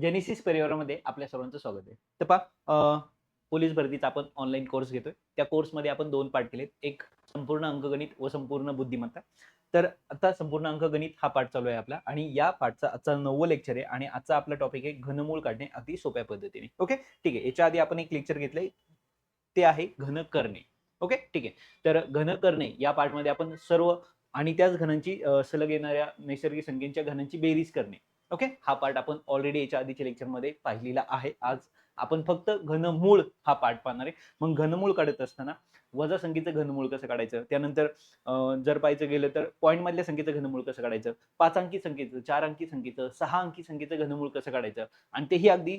Genesis परिवारामध्ये आपल्या सर्वांचं स्वागत आहे. तर पा पोलीस भरतीचा आपण ऑनलाईन कोर्स घेतोय. त्या कोर्समध्ये आपण दोन पाठ केलेत. एक संपूर्ण अंकगणित व संपूर्ण बुद्धिमत्ता. तर आता संपूर्ण अंकगणित हा पाठ चालू आहे आपला आणि या पाठचा आजचा नववं लेक्चर आहे आणि आजचा आपला टॉपिक आहे घनमूळ काढणे अगदी सोप्या पद्धतीने. ओके ठीक आहे. याच्या आधी आपण एक लेक्चर घेतलंय. ते आहे घन करणे. ओके ठीक आहे. तर घन करणे या पार्टमध्ये आपण सर्व आणि त्याच घनांची सलग येणाऱ्या नैसर्गिक संख्येच्या घनांची बेरीज करणे. ओके? हा पार्ट आपण ऑलरेडी याच्या आधीच्या लेक्चरमध्ये पाहिलेला आहे. आज आपण फक्त घनमूळ हा पाठ पाहणार आहे. मग घनमूळ काढत असताना वजा संख्येचं घनमूळ कसं काढायचं? त्यानंतर जर पाहायचं गेलं तर पॉईंट मधल्या संख्येचं घनमूळ कसं काढायचं? पाच अंकी संख्येचं चार अंकी संख्येचं सहा अंकी संख्येचं घनमूळ कसं काढायचं? आणि तेही अगदी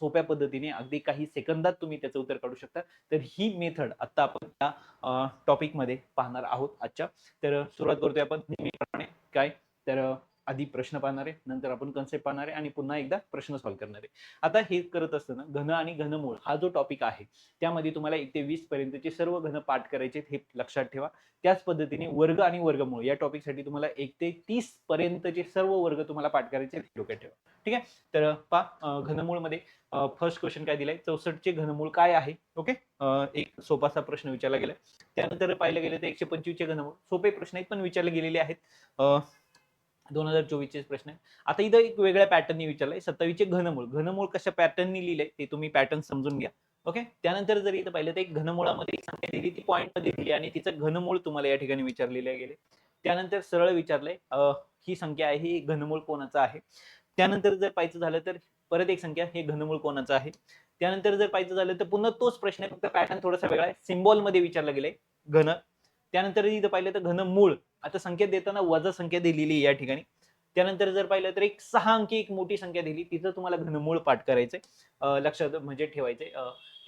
सोप्या पद्धतीने अगदी काही सेकंदात तुम्ही त्याचं उत्तर काढू शकता. तर ही मेथड आता आपण त्या टॉपिकमध्ये पाहणार आहोत आजच्या. तर सुरुवात करतोय आपण नेहमीप्रमाणे. काय? तर आधी प्रश्न पाहणार आहे नंतर आपण कन्सेप्ट पाहणार आहे आणि पुन्हा एकदा प्रश्न सॉल्व्ह करणार आहे. आता हे करत असताना घन आणि घनमूळ हा जो टॉपिक आहे त्यामध्ये तुम्हाला एक ते वीस पर्यंतचे सर्व घन पाठ करायचे हे लक्षात ठेवा. त्याच पद्धतीने वर्ग आणि वर्गमूळ या टॉपिकसाठी तुम्हाला एक ते तीस पर्यंतचे सर्व वर्ग तुम्हाला पाठ करायचे डोक्यात ठेवा. ठीक आहे? तर पा घनमूळमध्ये फर्स्ट क्वेश्चन काय दिलाय? चौसष्टचे घनमूळ काय आहे? ओके? एक सोपासा प्रश्न विचारला गेलाय. त्यानंतर पाहिलं गेलं तर एकशे पंचवीसचे घनमूळ. सोपे प्रश्न आहेत पण विचारले गेलेले आहेत. दोन हजार चोवीसचे प्रश्न आहे आता इथं एक वेगळ्या पॅटर्ननी विचारलंय. सत्तावीसचे घनमूळ. घनमूळ कशा पॅटर्ननी लिहिलंय ते तुम्ही पॅटर्न समजून घ्या. ओके त्यानंतर जर इथं पाहिलं तर एक घनमूळामध्ये संख्या दिली ती पॉईंटमध्ये दिली आणि तिचं घनमूळ तुम्हाला या ठिकाणी विचारलेले गेले. त्यानंतर सरळ विचारलंय ही संख्या आहे ही घनमूळ कोणाचं आहे? त्यानंतर जर पाहायचं झालं तर परत एक संख्या हे घनमूळ कोणाचं आहे? त्यानंतर जर पाहायचं झालं तर पुन्हा तोच प्रश्न आहे फक्त पॅटर्न थोडासा वेगळा आहे. सिम्बॉलमध्ये विचारला गेलाय घन. त्यानंतर इथं पाहिलं तर घनमूळ. आता संख्या देताना वजा संख्या दिलेली आहे या ठिकाणी. त्यानंतर जर पाहिलं तर एक सहा अंकी एक मोठी संख्या दिली. तिथं तुम्हाला घनमूळ पाठ करायचंय. लक्षात म्हणजे ठेवायचंय.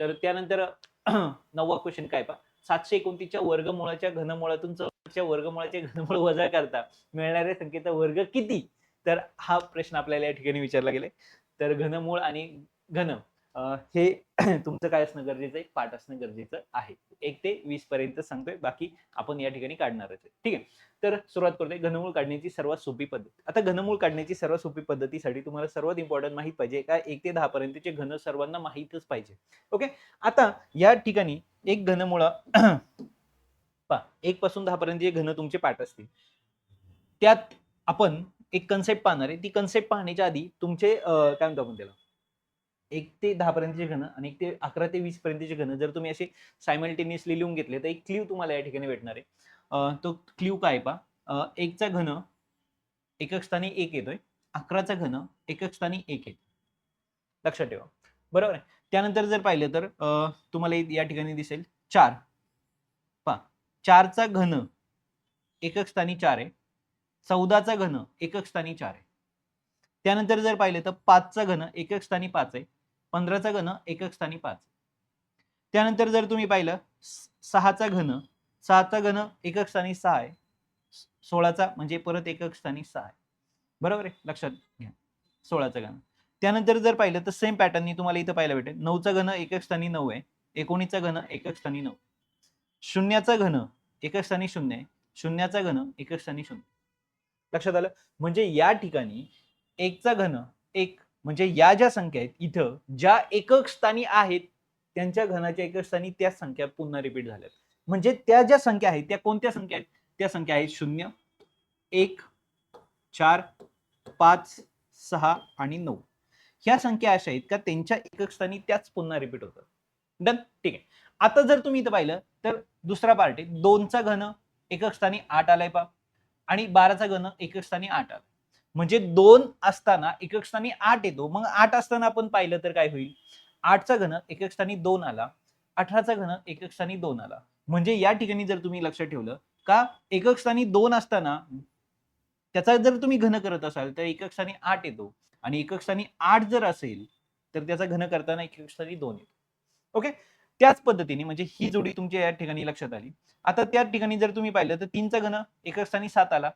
तर त्यानंतर नववा क्वेश्चन काय पा सातशे एकोणतीसच्या वर्गमुळाच्या घनमुळातून चौच्या वर्गमुळाचे घनमूळ वजा करता मिळणाऱ्या संख्येचा वर्ग किती? तर हा प्रश्न आपल्याला या ठिकाणी विचारला गेलाय. तर घनमूळ आणि घन हे तुमचं काय असणं गरजेचं आहे? पाठ असणं गरजेचं आहे. एक ते वीस पर्यंत सांगतोय बाकी आपण या ठिकाणी काढणारच आहे. ठीक आहे? तर सुरुवात करतोय. घनमूळ काढण्याची सर्वात सोपी पद्धत. आता घनमूळ काढण्याची सर्वात सोपी पद्धतीसाठी तुम्हाला सर्वात इम्पॉर्टंट माहीत पाहिजे का? एक ते दहा पर्यंतचे घन सर्वांना माहीतच पाहिजे. ओके? आता या ठिकाणी एक घनमुळ पा एक पासून दहा पर्यंत जे घन तुमचे पाठ असतील त्यात आपण एक कन्सेप्ट पाहणार आहे. ती कन्सेप्ट पाहण्याच्या आधी तुमचे काय म्हणतो आपण त्याला? एक ते दहा पर्यंतचे घन आणि एक ते अकरा ते वीस पर्यंतचे घन जर तुम्ही असे सायमल्टेनियसली लिहून घेतले तर एक क्ल्यू तुम्हाला या ठिकाणी भेटणार आहे. तो क्ल्यू काय पा एकचा घन एकक स्थानी एक येतोय. अकराचा घन एकक स्थानी एक येतो लक्षात ठेवा. बरोबर आहे? त्यानंतर जर पाहिलं तर तुम्हाला या ठिकाणी दिसेल. चार. पा चारचा घन एकक स्थानी चार आहे. चौदाचा घन एकक स्थानी चार आहे. त्यानंतर जर पाहिलं तर पाचचा घन एकक स्थानी पाच आहे. पंधराचा घन एकक स्थानी पाच. त्यानंतर जर तुम्ही पाहिलं सहाचा घन सहाचा घन एकक स्थानी सहा आहे सोळाचा म्हणजे परत एकक स्थानी सहा आहे बरोबर आहे? लक्षात घ्या. सोळाचा घन. त्यानंतर जर पाहिलं तर सेम पॅटर्ननी तुम्हाला इथं पाहायला भेटेल. नऊचा घन एकक स्थानी नऊ आहे. एकोणीसचा घन एकक स्थानी नऊ. शून्याचा घन एकक स्थानी शून्य आहे. शून्याचा घन एकक स्थानी शून्य लक्षात आलं? म्हणजे या ठिकाणी एकचा घन एक म्हणजे या ज्या संख्या आहेत इथं ज्या एकक स्थानी आहेत त्यांच्या घनाच्या एकक स्थानी त्या संख्या पुन्हा रिपीट झाल्यात. म्हणजे त्या ज्या संख्या आहेत त्या कोणत्या संख्या आहेत? त्या संख्या आहेत शून्य एक चार पाच सहा आणि नऊ. ह्या संख्या अशा आहेत का त्यांच्या एकक स्थानी त्याच पुन्हा रिपीट होतात. डन ठीक आहे. आता जर तुम्ही इथं पाहिलं तर दुसरा पार्ट आहे. दोनचा घन एकक स्थानी आठ आलाय पा आणि बाराचा घन एकक स्थानी आठ आला म्हणजे दोन असताना एकक स्थानी आठ येतो. मग आठ असताना आपण पाहिलं तर काय होईल? आठचा घन एकक स्थानी दोन आला. अठराचा घन एकक स्थानी दोन आला. म्हणजे या ठिकाणी जर तुम्ही लक्षात ठेवलं का एकक स्थानी दोन असताना त्याचा जर तुम्ही घन करत असाल तर एकक स्थानी आठ येतो. आणि एकक स्थानी आठ जर असेल तर त्याचा घन करताना एकक स्थानी दोन येतो. ओके? त्याच पद्धतीने म्हणजे ही जोडी तुमच्या या ठिकाणी लक्षात आली. आता त्या ठिकाणी जर तुम्ही पाहिलं तर तीनचा घन एकक स्थानी सात आला.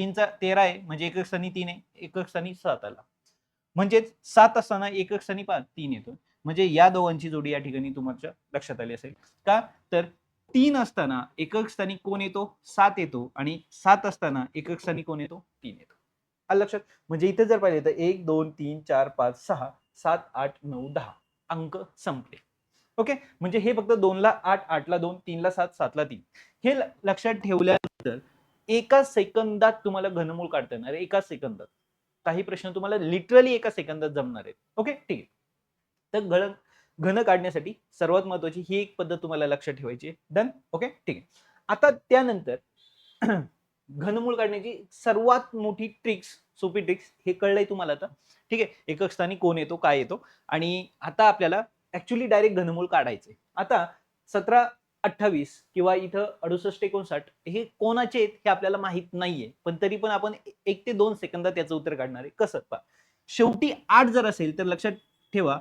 तीनचा तेरा आहे म्हणजे एकक स्थानी तीन आहे एकक स्थानी सात आला. म्हणजेच सात असताना एकक स्थानी पाच तीन येतो म्हणजे या दोघांची जोडी या ठिकाणी तुमच्या लक्षात आली असेल. का? तर तीन असताना एकक स्थानी कोण येतो? सात येतो. आणि सात असताना एकक स्थानी कोण येतो? तीन येतो. आलं लक्षात? म्हणजे इथे जर पाहिले तर एक दोन तीन चार पाच सहा सात आठ नऊ दहा अंक संपले. ओके? म्हणजे हे फक्त दोनला आठ आठला दोन तीनला सात सातला तीन. हे लक्षात ठेवल्यानंतर एका सेकंदात तुम्हाला घनमूळ काढता येणार आहे एका सेकंदात. काही प्रश्न तुम्हाला लिटरली एका सेकंदात जमणार आहेत. ओके ठीक आहे. तर घन घन काढण्यासाठी सर्वात महत्वाची ही एक पद्धत तुम्हाला लक्षात ठेवायची आहे. डन ओके ठीक आहे. आता त्यानंतर घनमूळ काढण्याची सर्वात मोठी ट्रिक्स सोपी ट्रिक्स हे कळलंय तुम्हाला आता. ठीक आहे? एकक स्थानी कोण येतो काय येतो? आणि आता आपल्याला ऍक्च्युली डायरेक्ट घनमूळ काढायचे आता सतरा अठ्ठावीस किंवा इथं अडुसष्ट एकोणसाठ हे कोणाचे आहेत हे आपल्याला माहीत नाहीये. पण तरी पण आपण एक ते दोन सेकंदात त्याचं उत्तर काढणार आहे. कसं? पहा. शेवटी आठ जर असेल तर लक्षात ठेवा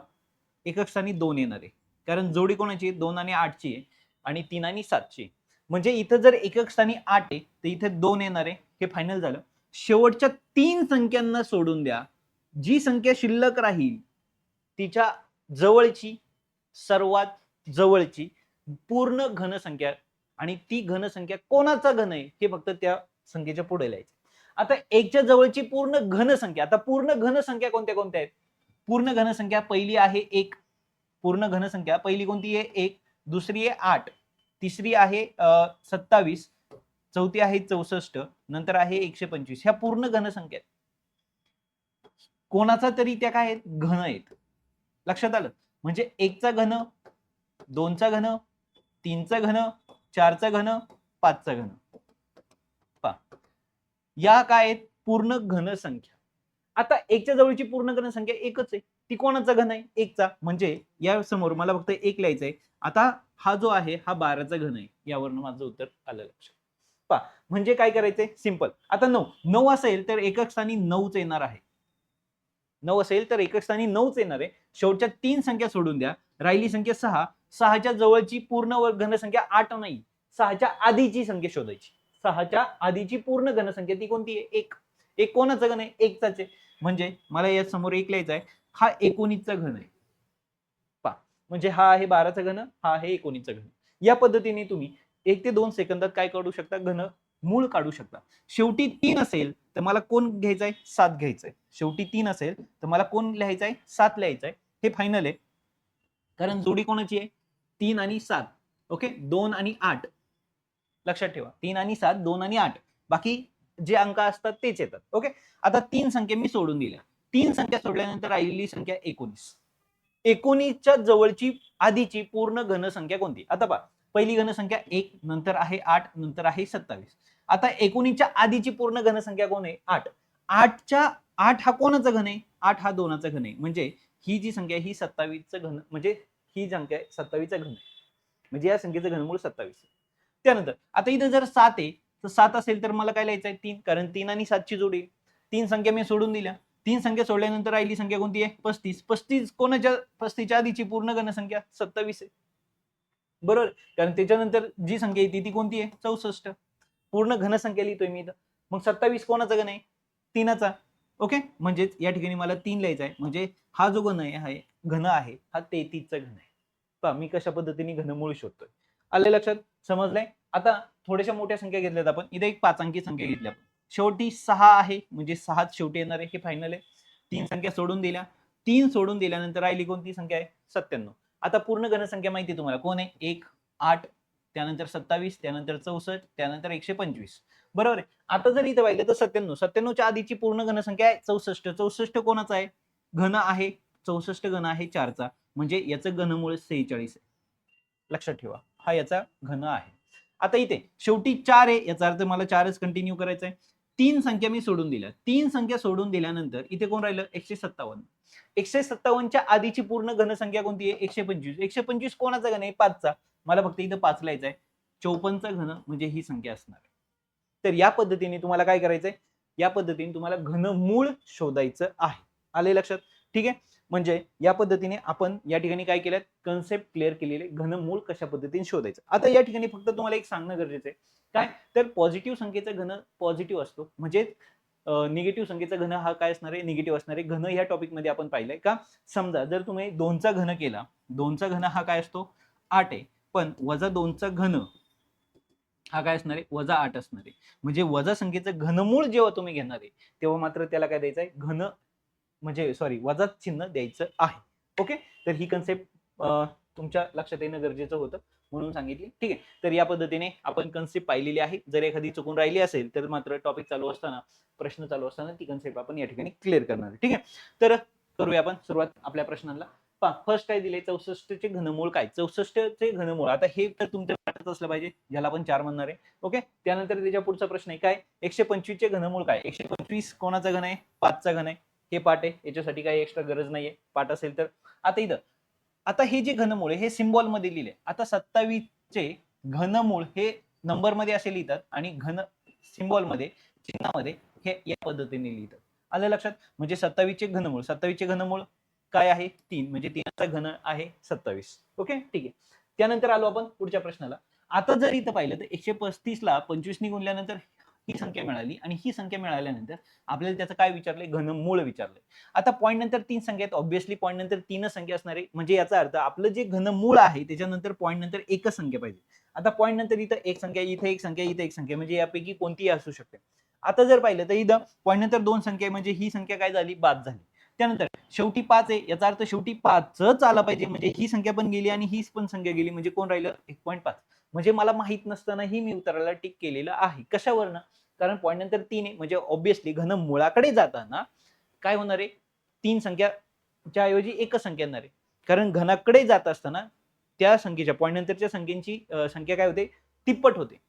एकक स्थानी दोन येणार आहे. कारण जोडी कोणाची आहे? दोन आणि आठची आहे आणि तीन आणि सातची म्हणजे इथं जर एकक स्थानी आठ आहे तर इथे दोन येणार आहे. हे फायनल झालं. शेवटच्या तीन संख्यांना सोडून द्या. जी संख्या शिल्लक राहील तिच्या जवळची सर्वात जवळची पूर्ण घनसंख्या आणि ती घनसंख्या कोणाचा घन आहे हे फक्त त्या संख्येच्या पुढे लिहायचे. आता एकच्या जवळची पूर्ण घनसंख्या आता पूर्ण घनसंख्या कोणत्या कोणत्या आहेत? पूर्ण घनसंख्या पहिली आहे एक. पूर्ण घनसंख्या पहिली कोणती आहे? एक. दुसरी आहे आठ. तिसरी आहे सत्तावीस. चौथी आहे चौसष्ट. नंतर आहे एकशे पंचवीस. ह्या पूर्ण घनसंख्या कोणाचा तरी त्या काय आहेत? घन आहेत. लक्षात आलं? म्हणजे एकचा घन दोनचा घन तीनचा घन चारचा घन पाचचा घन. पा या काय आहेत? पूर्ण घन संख्या आता एकच्या जवळची पूर्ण घनसंख्या एकच आहे. ती कोणाचा घन आहे? एकचा. म्हणजे या समोर मला फक्त एक लिहायचं आहे. आता हा जो आहे हा बाराचा घन आहे. यावरनं माझं उत्तर आलं लक्षात. पा म्हणजे काय करायचंय? सिंपल आता नऊ. नऊ असेल तर एकक स्थानी नऊच येणार आहे. नऊ असेल तर एकक स्थानी नऊच येणार आहे. शेवटच्या तीन संख्या सोडून द्या. राहिली संख्या सहा. सहाच्या जवळची पूर्ण व घनसंख्या आठ नाही सहाच्या आधीची संख्या शोधायची. सहाच्या आधीची पूर्ण घनसंख्या ती कोणती आहे? एक. एक कोणाचा घन आहे? एकचाच आहे. म्हणजे मला या समोर एक लिहायचा आहे. हा एकोणीसचा घन आहे. पा म्हणजे हा आहे बाराचा घन हा आहे एकोणीसचा घन. या पद्धतीने तुम्ही एक ते दोन सेकंदात काय काढू शकता? घन मूळ काढू शकता. शेवटी तीन असेल तर मला कोण घ्यायचा आहे? सात घ्यायचा आहे. शेवटी तीन असेल तर मला कोण लिहायचं आहे? सात लिहायचा आहे. हे फायनल आहे. कारण जोडी कोणाची आहे? तीन आणि सात. ओके? दोन आणि आठ. लक्षात ठेवा. तीन आणि सात दोन आणि आठ. बाकी जे अंक असतात तेच येतात. ओके? आता तीन संख्या मी सोडून दिल्या. तीन संख्या सोडल्यानंतर राहिलेली संख्या एकोणीस. एकोणीसच्या जवळची आधीची पूर्ण घनसंख्या कोणती? आता पहा. पहिली घनसंख्या एक नंतर आहे आठ नंतर आहे सत्तावीस. आता एकोणीसच्या आधीची पूर्ण घनसंख्या कोण आहे? आठ. आठच्या आठ हा कोणाचा घन आहे? आठ हा दोनाचा घन आहे. म्हणजे ही जी संख्या ही सत्तावीसचं घन म्हणजे ही संख्या आहे सत्तावीसचा घन आहे. म्हणजे या संख्येचं घनमूळ सत्तावीस त्यानंतर आता इथं जर सात आहे तर सात असेल तर मला काय लिहायचं आहे? तीन. कारण तीन आणि सातची जोडी तीन संख्या मी सोडून दिल्या. तीन संख्या सोडल्यानंतर राहिली संख्या कोणती आहे? पस्तीस. पस्तीस कोणाच्या? पस्तीसच्या आधीची पूर्ण घनसंख्या सत्तावीस आहे. बरोबर? कारण त्याच्यानंतर जी संख्या येते ती कोणती आहे? चौसष्ट. पूर्ण घनसंख्या लिहितोय मी इथं. मग सत्तावीस कोणाचा घन आहे? तीनाचा. ओके? म्हणजेच या ठिकाणी मला तीन लिहायचा आहे. म्हणजे हा जो घन आहे हा घन आहे हा तेहतीसचा घन आहे. पहा मी कशा पद्धतीने घनमूळ शोधतोय. आले लक्षात? समजलंय? आता थोड्याशा मोठ्या संख्या घेतल्यात आपण. इथे एक पाचांकी संख्या घेतल्या आपण. शेवटी सहा आहे. म्हणजे सहाच शेवटी येणार आहे. हे फायनल आहे. तीन संख्या सोडून दिल्या. तीन सोडून दिल्यानंतर राहिली कोणती संख्या आहे? सत्त्याण्णव. आता पूर्ण घनसंख्या माहिती आहे तुम्हाला. कोण आहे? एक आठ त्यानंतर सत्तावीस त्यानंतर चौसष्ट त्यानंतर एकशे पंचवीस. बरोबर आहे. आता जर इथं पाहिलं तर सत्त्याण्णव सत्त्याण्णवच्या आधीची पूर्ण घनसंख्या आहे चौसष्ट. चौसष्ट कोणाचा आहे? घन आहे. चौसष्ट घन आहे चारचा. म्हणजे याचं घनमूळ सेहेचाळीस आहे. लक्षात ठेवा. हा याचा घन आहे. आता इथे शेवटी चार आहे. याचा अर्थ मला चारच कंटिन्यू करायचा आहे. तीन संख्या मी सोडून दिल्या. तीन संख्या सोडून दिल्यानंतर इथे कोण राहिलं? एकशे सत्तावन्न. एकशे सत्तावन्नच्या आधीची पूर्ण घनसंख्या कोणती आहे? एकशे पंचवीस. एकशे पंचवीस कोणाचा घन आहे? पाचचा. मला फक्त इथं पाच लिहायचं आहे चौपन्नचा घन म्हणजे ही संख्या असणार. तर या पद्धतीने तुम्हाला काय करायचंय? या पद्धतीने तुम्हाला घनमूळ शोधायचं आहे. आले लक्षात? ठीक आहे? म्हणजे या पद्धतीने आपण या ठिकाणी काय केलं? कन्सेप्ट क्लिअर केलेले घनमूळ कशा पद्धतीने शोधायचं? आता या ठिकाणी फक्त तुम्हाला एक सांगणं गरजेचं आहे. काय? तर पॉझिटिव्ह संख्येचा घन पॉझिटिव्ह असतो. म्हणजे निगेटिव्ह संख्येचा घन हा काय असणार आहे? निगेटिव्ह असणार आहे. घन ह्या टॉपिकमध्ये आपण पाहिलंय का? समजा जर तुम्ही दोनचा घन केला दोनचा घन हा काय असतो? आठ आहे. पण वजा दोनचा घन हा काय असणार आहे? वजा आठ असणार आहे. म्हणजे वजा संख्येचं घनमूळ जेव्हा तुम्ही घेणार आहे तेव्हा मात्र त्याला काय द्यायचं आहे? घन म्हणजे सॉरी वजा चिन्ह द्यायचं आहे. ओके तर ही कन्सेप्ट तुमच्या लक्षात येणं गरजेचं होतं म्हणून सांगितली. ठीक आहे? तर या पद्धतीने आपण कन्सेप्ट पाहिलेली आहे. जर एखादी चुकून राहिली असेल तर मात्र टॉपिक चालू असताना प्रश्न चालू असताना ती कन्सेप्ट आपण या ठिकाणी क्लिअर करणार आहे. ठीक आहे? तर करूया आपण सुरुवात आपल्या प्रश्नांना फर्स्ट काय दिले चौसष्टचे घनमूळ काय? चौसष्टचे घनमूळ. आता हे तर तुमच्या वाटत असलं पाहिजे. ज्याला आपण चार म्हणणार आहे. ओके? त्यानंतर त्याच्या पुढचा प्रश्न आहे काय? एकशे पंचवीसचे घनमूळ काय? एकशे पंचवीस कोणाचा घन आहे? पाचचा घन आहे. हे पाठ आहे. याच्यासाठी काही एक्स्ट्रा गरज नाहीये. पाठ असेल तर. आता इथं. आता हे जे घनमूळ आहे हे सिम्बॉलमध्ये लिहिले आता सत्तावीसचे घनमूळ हे नंबरमध्ये असे लिहितात आणि घन सिम्बॉलमध्ये चिन्हामध्ये हे या पद्धतीने लिहितात. आलं लक्षात? म्हणजे सत्तावीसचे घनमूळ. सत्तावीसचे घनमूळ काय आहे? तीन म्हणजे तीनचा घन आहे सत्तावीस. ओके? ठीक आहे. त्यानंतर आलो आपण पुढच्या प्रश्नाला. आता जर इथं पाहिलं तर एकशे पस्तीस ला पंचवीसनी गुणल्यानंतर ही संख्या मिळाली आणि ही संख्या मिळाल्यानंतर आपल्याला त्याचं काय विचारलंय? घनमूळ विचारलंय. आता पॉईंट नंतर तीन संख्या आहेत. ऑब्व्हियसली पॉईंट नंतर तीनच संख्या असणार आहे. म्हणजे याचा अर्थ आपलं जे घनमूळ आहे त्याच्यानंतर पॉईंट नंतर एकच संख्या पाहिजे. आता पॉईंट नंतर इथं एक संख्या इथं एक संख्या इथं एक संख्या म्हणजे यापैकी कोणतीही असू शकते. आता जर पाहिलं तर इथं पॉईंट नंतर दोन संख्या आहे. म्हणजे ही संख्या काय झाली? बाद झाली. त्यानंतर शेवटी पाच आहे. याचा अर्थ शेवटी पाचच आला पाहिजे. म्हणजे ही संख्या पण गेली आणि ही पण संख्या गेली. म्हणजे कोण राहिलं? एक पॉईंट पाच. म्हणजे मला माहीत नसतानाही मी उत्तराला टिक केलेलं आहे. कशावरनं? कारण पॉईंट नंतर तीन आहे. म्हणजे ऑब्विसली घन मुळाकडे जाताना काय होणार आहे? तीन संख्याच्या ऐवजी एकच संख्या येणार आहे. कारण घनाकडे जात असताना त्या संख्येच्या पॉईंट नंतरच्या संख्येची संख्या काय होते? तिप्पट होते.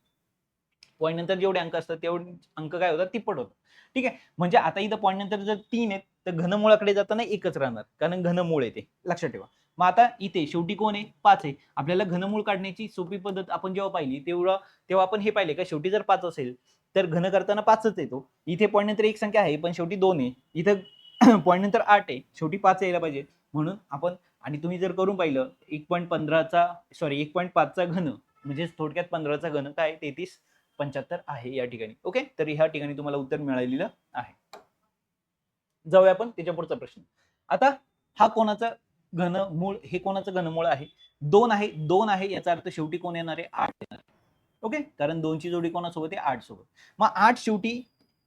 पॉईंट नंतर जेवढे अंक असतात तेवढे अंक काय होतात? तिप्पट होतात. ठीक आहे? म्हणजे आता इथं पॉईंट नंतर जर तीन आहेत तर घनमुळाकडे जाताना एकच राहणार कारण घनमूळ येते लक्षात ठेवा. मग आता इथे शेवटी कोण आहे? पाच आहे. आपल्याला घनमूळ काढण्याची सोपी पद्धत आपण जेव्हा पाहिली तेव्हा तेव्हा आपण हे पाहिले का शेवटी जर पाच असेल तर घन करताना पाचच येतो. इथे पॉईंट नंतर एक संख्या आहे पण शेवटी दोन आहे. इथं पॉईंट नंतर आठ आहे. शेवटी पाच यायला पाहिजे. म्हणून आपण आणि तुम्ही जर करून पाहिलं एक पॉईंट पंधराचा सॉरी एक पॉईंट पाचचा घन म्हणजे थोडक्यात पंधराचा घन काय? तेहतीस पंच्याहत्तर आहे या ठिकाणी. ओके तर ह्या ठिकाणी तुम्हाला उत्तर मिळालेलं आहे. जाऊया आपण त्याच्या पुढचा प्रश्न. आता हा कोणाचा घनमूळ हे कोणाचं घनमूळ आहे? दोन आहे दोन आहे याचा अर्थ शेवटी कोण येणार आहे? आठ येणार ओके? कारण दोनची जोडी कोणासोबत आहे? आठ सोबत. मग आठ शेवटी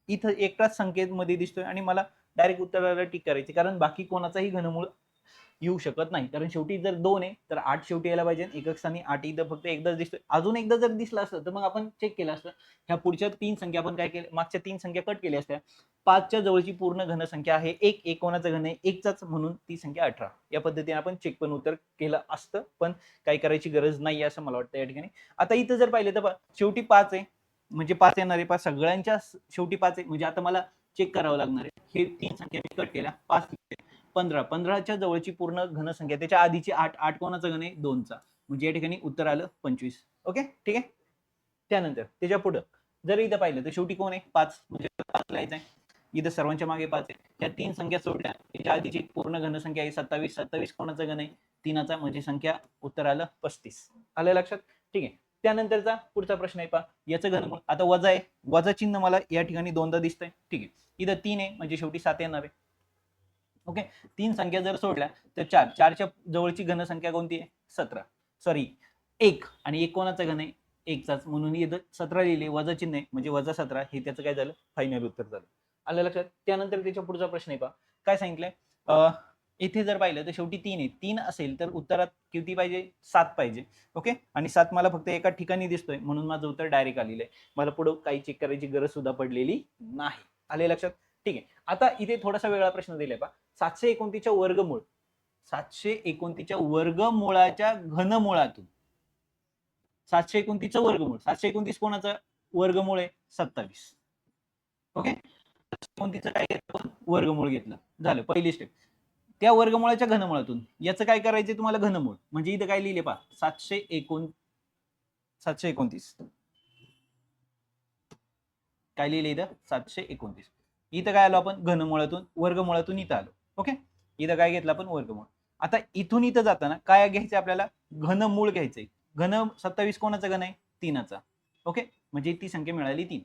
इथं एकटाच संकेत मध्ये दिसतोय आणि मला डायरेक्ट उत्तराला टिक करायची कारण बाकी कोणाचाही घनमूळ येऊ शकत नाही. कारण शेवटी जर दोन आहे तर आठ शेवटी यायला पाहिजे. एकक स्थानी आठ इथं फक्त एकदाच दिसतोय. अजून एकदा जर दिसला असतं तर मग आपण चेक केलं असतं. ह्या पुढच्या तीन संख्या आपण काय केलं? मागच्या तीन संख्या कट केल्या असत्या. पाचच्या जवळची पूर्ण घनसंख्या आहे एक. एक कोणाचं घन आहे एकचाच म्हणून ती संख्या अठरा. या पद्धतीने आपण चेक पण उत्तर केलं असतं पण काही करायची गरज नाही असं मला वाटतं या ठिकाणी. आता इथं जर पाहिलं तर शेवटी पाच आहे. म्हणजे पाच येणार आहे. पाच सगळ्यांच्या शेवटी पाच आहे. म्हणजे आता मला चेक करावं लागणार आहे. हे तीन संख्या मी कट केल्या. पाच पंधरा. पंधराच्या जवळची पूर्ण घनसंख्या. त्याच्या आधीची आठ. आठ कोणाचा घन आहे? दोनचा. म्हणजे या ठिकाणी उत्तर आलं पंचवीस. ओके? ठीक आहे? त्यानंतर त्याच्या पुढं. जर इथं पाहिलं तर शेवटी कोण आहे? पाच. म्हणजे पाच लिहायचं आहे. इथं सर्वांच्या मागे पाच आहे. त्या तीन संख्या सोडल्या. त्याच्या आधीची पूर्ण घनसंख्या आहे सत्तावीस. सत्तावीस कोणाचा घन आहे? तीनाचा. म्हणजे संख्या उत्तर आलं पस्तीस. आलं लक्षात? ठीक आहे. त्यानंतरचा पुढचा प्रश्न आहे पहा. याचं घन आता वजा आहे. वजा चिन्ह मला या ठिकाणी दोनदा दिसतंय. ठीक आहे. इथं तीन आहे. म्हणजे शेवटी सात येणार आहे. ओके? तीन संख्या जर सोडल्या तर चार. चारच्या जवळची घनसंख्या कोणती आहे? सतरा. सॉरी एक. आणि एक कोणाचा घन आहे? एकचाच. म्हणून इथं सतरा लिहिले वजा चिन्ह आहे म्हणजे वजा सतरा हे त्याचं काय झालं? फायनल उत्तर झालं. आलं लक्षात? त्यानंतर त्याच्या पुढचा प्रश्न आहे पहा काय सांगितलंय? इथे जर पाहिलं तर शेवटी तीन आहे. तीन असेल तर उत्तरात किती पाहिजे? सात पाहिजे. ओके? आणि सात मला फक्त एका ठिकाणी दिसतोय म्हणून माझं उत्तर डायरेक्ट आलेलं आहे. मला पुढं काही चेक करायची गरज सुद्धा पडलेली नाही. आले लक्षात? ठीक? आहे आता इथे थोडासा वेगळा प्रश्न दिलाय पहा. सातशे एकोणतीसच्या वर्गमूळ. सातशे एकोणतीसच्या वर्गमुळाच्या घनमुळातून. सातशे एकोणतीसचं वर्गमूळ. सातशे एकोणतीस कोणाचं वर्गमूळ आहे? सत्तावीस. ओके? एकोणतीसचं काय घेतलं वर्गमूळ घेतलं. झालं. पहिली स्टेप त्या वर्गमुळाच्या घनमुळातून याचं काय करायचं तुम्हाला? घनमूळ. म्हणजे इथं काय लिहिले पहा. सातशे एकोण सातशे एकोणतीस. काय लिहिले इथं? सातशे एकोणतीस. इथं काय आलो आपण? घनमुळातून वर्गमुळातून इथं आलो. ओके? इथं काय घेतलं आपण? वर्गमूळ. आता इथून इथं जाताना काय घ्यायचं आपल्याला? घनमूळ घ्यायचंय. घन सत्तावीस कोणाचा घन आहे? तीनाचा. ओके? म्हणजे ती संख्या मिळाली तीन.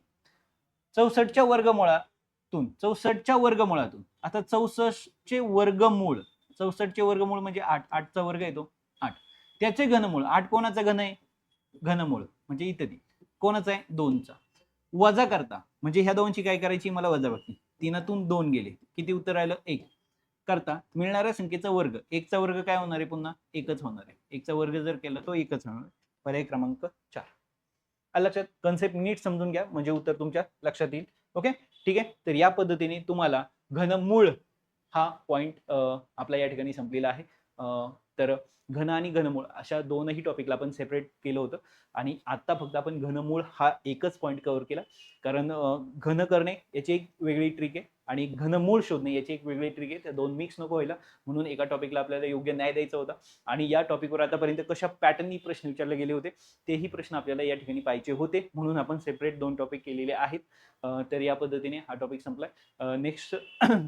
चौसष्टच्या वर्गमुळातून चौसष्टच्या वर्गमुळातून. आता चौसष्टचे वर्गमूळ चौसष्टचे वर्गमूळ म्हणजे आठ. आठचा वर्ग येतो आठ. त्याचे घनमूळ आठ कोणाचा घन आहे? घनमूळ. म्हणजे इथं ती. कोणाचा आहे? दोनचा. वजा करता. म्हणजे ह्या दोनची काय करायची? मला वजा वाटली तीनातून दोन गेले. किती उत्तर राहिलं? एक. करता. मिळणाऱ्या संख्येचा वर्ग. एकचा वर्ग काय होणार आहे पुन्हा? एकच होणार आहे. एकचा वर्ग जर केला तो एकच होणार पर्याय क्रमांक चार. लक्षात? कन्सेप्ट नीट समजून घ्या. म्हणजे उत्तर तुमच्या लक्षात येईल. ओके ठीक आहे? तर या पद्धतीने तुम्हाला घनमूळ हा पॉइंट आपला या ठिकाणी संपलेला आहे. तर घन आणि घनमूळ अशा दोनही टॉपिकला आपण सेपरेट केलं होतं. आणि आत्ता फक्त आपण घनमूळ हा एकच पॉईंट कव्हर केला. कारण घन करणे याची एक वेगळी ट्रिक आहे आणि घनमूळ शोधणे याची एक वेगळी ट्रिक आहे. त्या दोन मिक्स नको व्हायला. म्हणून एका टॉपिकला आपल्याला योग्य न्याय द्यायचा होता. आणि या टॉपिकवर आतापर्यंत कशा पॅटर्ननी प्रश्न विचारले गेले होते तेही प्रश्न आपल्याला या ठिकाणी पाहिजे होते. म्हणून आपण सेपरेट दोन टॉपिक केलेले आहेत. तर या पद्धतीने हा टॉपिक संपलाय. नेक्स्ट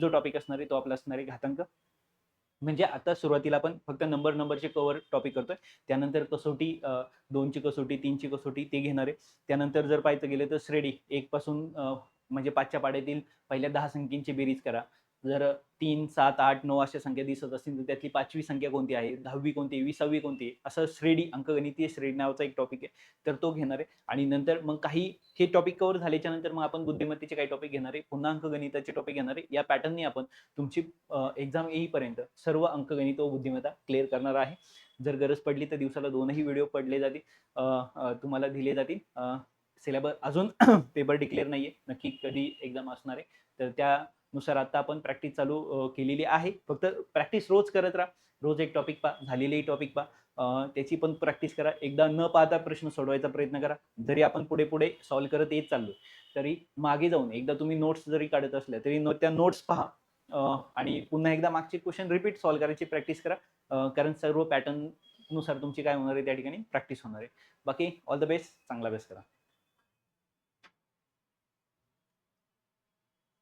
जो टॉपिक असणार आहे तो आपला असणार आहे घातांक. म्हणजे आता सुरुवातीला आपण फक्त नंबर नंबरचे कवर टॉपिक करतोय. त्यानंतर कसोटी दोनची कसोटी तीनची कसोटी ते घेणार आहे. त्यानंतर जर पाहायचं गेलं तर श्रेणी एक पासून म्हणजे पाचच्या पाड्यातील पहिल्या दहा संख्येची बेरीज करा. जर तीन सात आठ नऊ अशा संख्या दिसत असतील तर त्यातली पाचवी संख्या कोणती आहे? दहावी कोणती आहे? विसावी कोणती आहे? असं श्रेणी अंकगणितीय श्रेणी नावाचा एक टॉपिक आहे. तर तो घेणार आहे. आणि नंतर मग काही हे टॉपिक कव्हर झाल्याच्यानंतर मग आपण बुद्धिमत्तेचे काही टॉपिक घेणार आहे. पुन्हा अंकगणिताचे टॉपिक घेणार आहे. या पॅटर्नने आपण तुमची एक्झाम येईपर्यंत सर्व अंकगणित व बुद्धिमत्ता क्लिअर करणार आहे. जर गरज पडली तर दिवसाला दोनही व्हिडिओ पडले जातील. तुम्हाला दिले जातील. सिलेबस अजून पेपर डिक्लेअर नाहीये. नक्की कधी एक्झाम असणार आहे. तर त्या नुसार आता आपण प्रॅक्टिस चालू केलेली आहे. फक्त प्रॅक्टिस रोज करत राहा. रोज एक टॉपिक पहा झालेलेही टॉपिक पहा. त्याची पण प्रॅक्टिस करा. एकदा न पाहता प्रश्न सोडवायचा प्रयत्न करा. जरी आपण पुढे पुढे सॉल्व्ह करत येत चाललो तरी मागे जाऊन एकदा तुम्ही नोट्स जरी काढत असल्या तरी नो- त्या नोट्स पहा. आणि पुन्हा एकदा मागचे क्वेश्चन रिपीट सॉल्व्ह करायची प्रॅक्टिस करा. कारण सर्व पॅटर्ननुसार तुमची काय होणार आहे त्या ठिकाणी? प्रॅक्टिस होणार आहे. बाकी ऑल द बेस्ट चांगला अभ्यास करा.